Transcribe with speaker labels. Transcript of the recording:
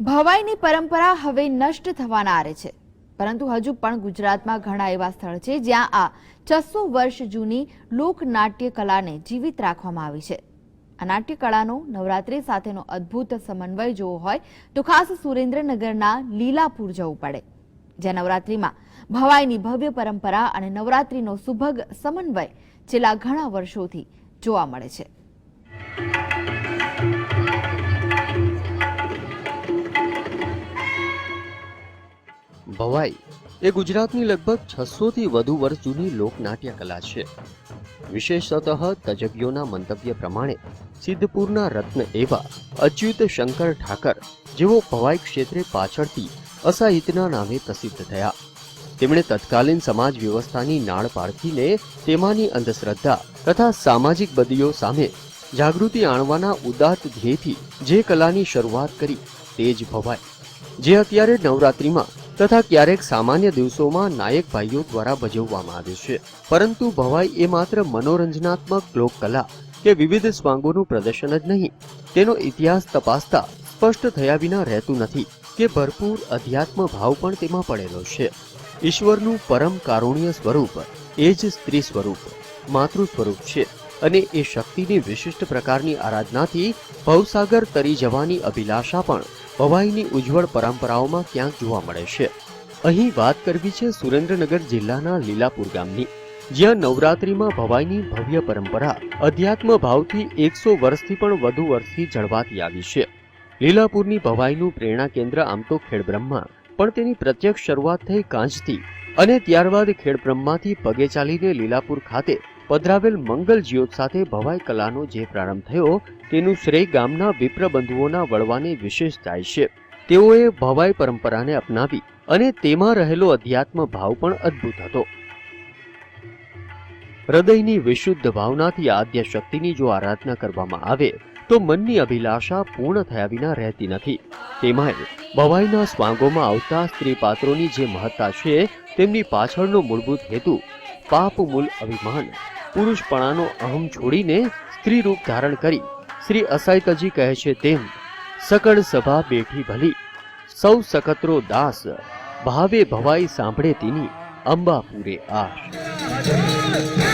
Speaker 1: ભવાઈની પરંપરા હવે નષ્ટ થવાના આરે છે. પરંતુ હજુ પણ ગુજરાતમાં ઘણા એવા સ્થળ છે જ્યાં આ છસો વર્ષ જૂની લોકનાટ્ય કલાને જીવિત રાખવામાં આવી છે. આ નાટ્ય કળાનો નવરાત્રી સાથેનો અદ્ભુત સમન્વય જોવો હોય તો ખાસ સુરેન્દ્રનગરના લીલાપુર જવું પડે, જ્યાં નવરાત્રીમાં ભવાઈની ભવ્ય પરંપરા અને નવરાત્રીનો સુભગ સમન્વય છેલ્લા ઘણા વર્ષોથી જોવા મળે છે.
Speaker 2: ભવાઈ એ ગુજરાતની લગભગ છસોથી વધુ વર્ષ જૂની લોકનાટ્ય કલા છે. વિશેષતઃ તજજ્ઞોના મંતવ્ય પ્રમાણે સિદ્ધપુરના રત્ન એવા અચ્યુત શંકર ઠાકર જેઓ ભવાઈ ક્ષેત્રે પાછળથી અસાહિત્યના નામે પ્રસિદ્ધ થયા. તેમણે તત્કાલીન સમાજ વ્યવસ્થાની નાળ પારખીને તેમાંની અંધશ્રદ્ધા તથા સામાજિક બદીઓ સામે જાગૃતિ આણવાના ઉદાત્ત ધ્યેયથી જે કલાની શરૂઆત કરી તે જ ભવાઈ. જે અત્યારે નવરાત્રીમાં તથા ક્યારેક સામાન્ય દિવસોમાં નાયક ભાઈઓ દ્વારા ભજવવામાં આવે છે. પરંતુ ભવાઈ એ માત્ર મનોરંજનાત્મક લોક કલા કે વિવિધ સ્વાંગોનું પ્રદર્શન જ નહીં. તેનો ઇતિહાસ તપાસતા સ્પષ્ટ થયા વિના રહેતું નથી કે ભરપૂર અધ્યાત્મ ભાવ પણ તેમાં પડેલો છે. ઈશ્વરનું પરમ કારુણ્ય સ્વરૂપ એ જ સ્ત્રી સ્વરૂપ, માતૃ સ્વરૂપ છે. અને એ શક્તિની વિશિષ્ટ પ્રકારની આરાધનાથી ભવસાગર તરી જવાની અભિલાષા પણ ભવાઈની ઉજ્જવળ પરંપરાઓમાં ક્યાંક જોવા મળે છે. અહીં વાત કરવી છે સુરેન્દ્રનગર જિલ્લાના લીલાપુર ગામની. જ્યાં નવરાત્રિમાં ભવાઈની ભવ્ય પરંપરા અધ્યાત્મ ભાવથી એકસો વર્ષથી પણ વધુ વર્ષથી જળવાતી આવી છે. લીલાપુરની ભવાઈનું પ્રેરણા કેન્દ્ર આમ તો ખેડબ્રહ્મા, પણ તેની પ્રત્યક્ષ શરૂઆત થઈ કાંચથી અને ત્યારબાદ ખેડબ્રહ્માથી પગે ચાલીને લીલાપુર ખાતે પધરાવેલ મંગલ જ્યોત સાથે ભવાઈ કલાનો જે પ્રારંભ થયો, તેનું શ્રેય ગામના વિપ્રબંધુઓના વળવાની વિશેષ જાય છે. તેઓએ ભવાઈ પરંપરાને અપનાવી અને તેમાં રહેલો અધ્યાત્મ ભાવ પણ અદ્ભુત હતો. હૃદયની વિશુદ્ધ ભાવનાથી આદ્ય શક્તિની જો આરાધના કરવામાં આવે, તો મનની અભિલાષા પૂર્ણ થયા વિના રહેતી નથી. તેમાંય ભવાઈના સ્વાંગોમાં આવતા સ્ત્રી પાત્રોની જે મહત્તા છે, તેમની પાછળનો મૂળભૂત હેતુ પાપ, મૂલ અભિમાન પુરુષપણાનો અહમ છોડીને સ્ત્રી રૂપ ધારણ કરી શ્રી અસાયતજી કહે છે તેમ સકળ સભા બેઠી ભલી, સૌ સકત્રો દાસ, ભાવે ભવાઈ સાંભળે તેની અંબાપુરે આશ.